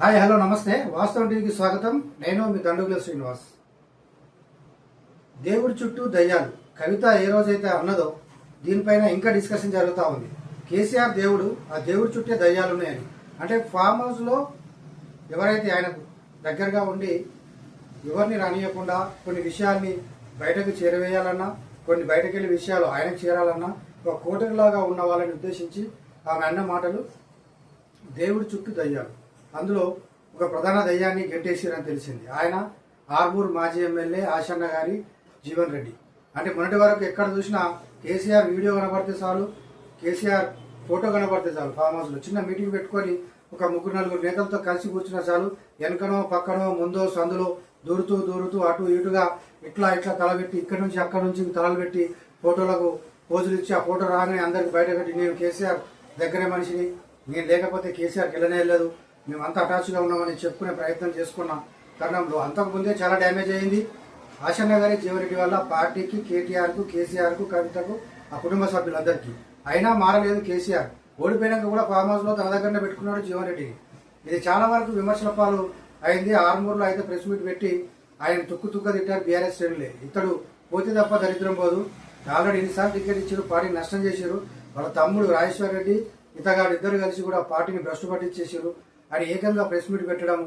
Hi hello నమస్తే. వాస్తవం టీవీకి స్వాగతం. నేను మీ దండుగుల శ్రీనివాస్. దేవుడి చుట్టూ దయ్యాలు. కవిత ఏ రోజైతే అన్నదో దీనిపైన ఇంకా డిస్కషన్ జరుగుతూ ఉంది. కేసీఆర్ దేవుడు ఆ దేవుడి చుట్టే దయ్యాలు ఉన్నాయని. అంటే ఫామ్ హౌస్లో ఎవరైతే ఆయనకు దగ్గరగా ఉండి ఎవరిని రానియకుండా కొన్ని విషయాల్ని బయటకు చేరవేయాలన్నా కొన్ని బయటకు వెళ్ళే విషయాలు ఆయనకు చేరాలన్నా ఒక కోటకులాగా ఉన్న వాళ్ళని ఉద్దేశించి ఆమె అన్న మాటలు దేవుడి చుట్టూ దయ్యాలు. అందులో ఒక ప్రధాన దయ్యాన్ని గెట్టేసిరని తెలిసింది. ఆయన ఆర్మూర్ మాజీ ఎమ్మెల్యే ఆశన్న గారి జీవన్ రెడ్డి. అంటే మొన్నటి వరకు ఎక్కడ చూసినా కేసీఆర్ వీడియో కనబడితే చాలు కేసీఆర్ ఫోటో కనబడితే చాలు ఫామ్ హౌస్లో. చిన్న మీటింగ్ పెట్టుకొని ఒక ముగ్గురు నలుగురు నేతలతో కలిసి కూర్చున్నా చాలు వెనకనో పక్కనో ముందో సందులో దూరుతూ దూరుతూ అటు ఇటుగా ఇట్లా ఇట్లా తలబెట్టి ఇక్కడి నుంచి అక్కడి నుంచి తలలు పెట్టి ఫోటోలకు పోజులు ఇచ్చి ఆ ఫోటో రాగానే అందరికి బయట పెట్టి నేను కేసీఆర్ దగ్గరే మనిషిని నేను లేకపోతే కేసీఆర్కి వెళ్ళనే వెళ్ళదు మేమంతా అటాచ్గా ఉన్నామని చెప్పుకునే ప్రయత్నం చేసుకున్నాం. తరుణంలో అంతకుముందే చాలా డ్యామేజ్ అయింది. ఆశన్న గారి జీవరెడ్డి వల్ల పార్టీకి కేటీఆర్కు కేసీఆర్కు కవితకు ఆ కుటుంబ సభ్యులందరికీ. అయినా మారలేదు కేసీఆర్. ఓడిపోయినాక కూడా ఫామ్ హౌస్లో తన దగ్గరనే పెట్టుకున్నాడు జీవన్ ఇది చాలా వరకు విమర్శల పాలు అయింది. ఆర్మూర్లో అయితే ప్రెస్ మీట్ పెట్టి ఆయన తుక్కు తుక్క తిట్టారు బీఆర్ఎస్ శ్రేణులే. ఇతడు పోతే తప్ప దరిద్రం పోదు. ఆల్రెడీ ఎన్నిసార్లు టికెట్ ఇచ్చారు పార్టీని నష్టం చేశారు వాళ్ళ తమ్ముడు రాజేశ్వర్ రెడ్డి ఇతగాడు ఇద్దరు కలిసి కూడా పార్టీని భ్రష్టు పట్టించేసారు ఆయన ఏకంగా ప్రెస్ మీట్ పెట్టడం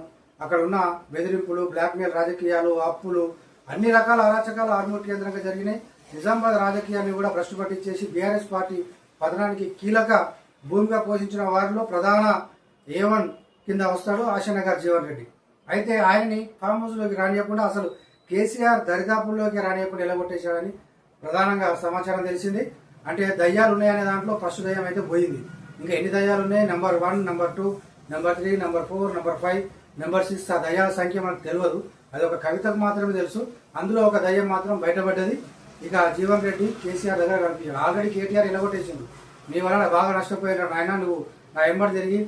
అక్కడ ఉన్న బెదిరింపులు బ్లాక్మెయిల్ రాజకీయాలు అప్పులు అన్ని రకాల అరాచకాలు ఆర్మూర్ కేంద్రంగా జరిగినాయి. నిజామాబాద్ రాజకీయాన్ని కూడా ప్రశ్న పట్టించేసి బీఆర్ఎస్ పార్టీ పతనానికి కీలక భూమిగా పోషించిన వారిలో ప్రధాన ఏ వన్ కింద వస్తాడు ఆశనగర్ జీవన్ రెడ్డి. అయితే ఆయన్ని ఫామ్ హౌస్లోకి రానియకుండా అసలు కేసీఆర్ దరిదాపుల్లోకి రానియకుండా ఎలగొట్టేశాడని ప్రధానంగా సమాచారం తెలిసింది. అంటే దయ్యాలు ఉన్నాయనే దాంట్లో ఫస్ట్ దయ్యం అయితే పోయింది. ఇంకా ఎన్ని దయ్యాలు ఉన్నాయి number one number two number three number four number five number six ఆ దయ్యాల సంఖ్య మనకు తెలియదు. అది ఒక కవితకు మాత్రమే తెలుసు. అందులో ఒక దయ్యం మాత్రం బయటపడ్డది. ఇక జీవన్ రెడ్డి కేసీఆర్ దగ్గర కనిపించాడు. ఆల్రెడీ కేటీఆర్ ఎలగొట్టేసిండు నీ వలన బాగా నష్టపోయాడు నాయన నువ్వు నా ఎంబడి తిరిగి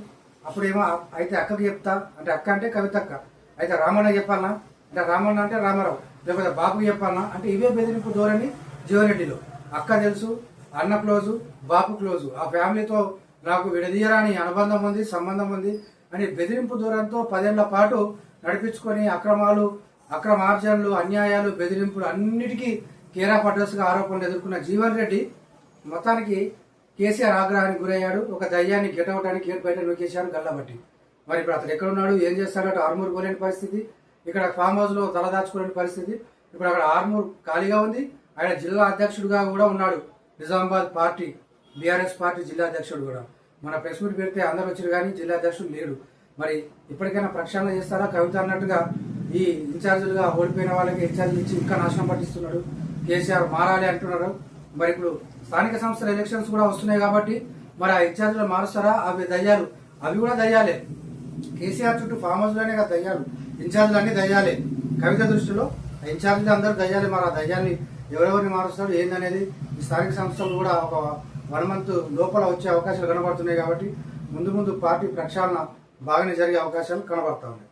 అప్పుడేమో అయితే అక్కకి చెప్తా. అంటే అక్క అంటే కవితక్క. అయితే రామన్న చెప్పాలనా? అంటే రామన్న అంటే రామారావు. లేకపోతే బాబుకి చెప్పాలనా? అంటే ఇవే బెదిరింపు ధోరణి జీవరెడ్డిలో అక్క తెలుసు అన్న క్లోజు బాపు క్లోజు. ఆ ఫ్యామిలీతో నాకు విడదీయరాని అనుబంధం ఉంది సంబంధం ఉంది అని బెదిరింపు దూరంతో పదేళ్ళ పాటు నడిపించుకొని అక్రమాలు అక్రమార్జనలు అన్యాయాలు బెదిరింపులు అన్నిటికీ కేరా పడ్రస్గా ఆరోపణలు ఎదుర్కొన్న జీవన్ రెడ్డి మొత్తానికి కేసీఆర్ ఆగ్రహానికి గురయ్యాడు. ఒక దయ్యాన్ని గెటవటానికి గేట్ బయట నొక్కేశారు గల్లబట్టి. మరి ఇప్పుడు అతను ఎక్కడున్నాడు? ఏం చేస్తాడో ఆర్మూర్ పోలేని పరిస్థితి. ఇక్కడ ఫామ్ హౌస్లో తలదాచుకోలేని పరిస్థితి. ఇప్పుడు అక్కడ ఆర్మూర్ ఖాళీగా ఉంది. ఆయన జిల్లా అధ్యక్షుడిగా కూడా ఉన్నాడు. నిజామాబాద్ పార్టీ బీఆర్ఎస్ పార్టీ జిల్లా అధ్యక్షుడు కూడా. మన ప్రెస్ మీట్ పెడితే అందరు వచ్చారు కానీ జిల్లా అధ్యక్షుడు లేడు. మరి ఇప్పటికైనా ప్రక్షాళన చేస్తారా? కవిత అన్నట్టుగా ఈ ఇన్ఛార్జీలుగా ఓడిపోయిన వాళ్ళకి ఇన్ఛార్జీలు ఇచ్చి ఇంకా నాశనం పట్టిస్తున్నాడు కేసీఆర్ మారాలి అంటున్నారు. మరి ఇప్పుడు స్థానిక సంస్థల ఎలక్షన్స్ కూడా వస్తున్నాయి కాబట్టి మరి ఆ ఇన్ఛార్జీలు మారుస్తారా? అవి దయ్యాలు. అవి కూడా దయ్యాలే. కేసీఆర్ చుట్టూ ఫామ్ హౌస్లోనే కదా దయ్యాలు. ఇన్ఛార్జీలు అన్ని దయ్యాలే. కవిత దృష్టిలో ఇన్ఛార్జీలు అందరూ దయ్యాలి. మరి ఆ దయ్యాన్ని ఎవరెవరిని మారుస్తారు? ఏందనేది ఈ స్థానిక సంస్థలు కూడా ఒక వన్ మంత్ లోపల వచ్చే అవకాశాలు కనబడుతున్నాయి కాబట్టి ముందు ముందు పార్టీ ప్రక్షాళన బాగానే జరిగే అవకాశాలు కనబడతా ఉన్నాయి.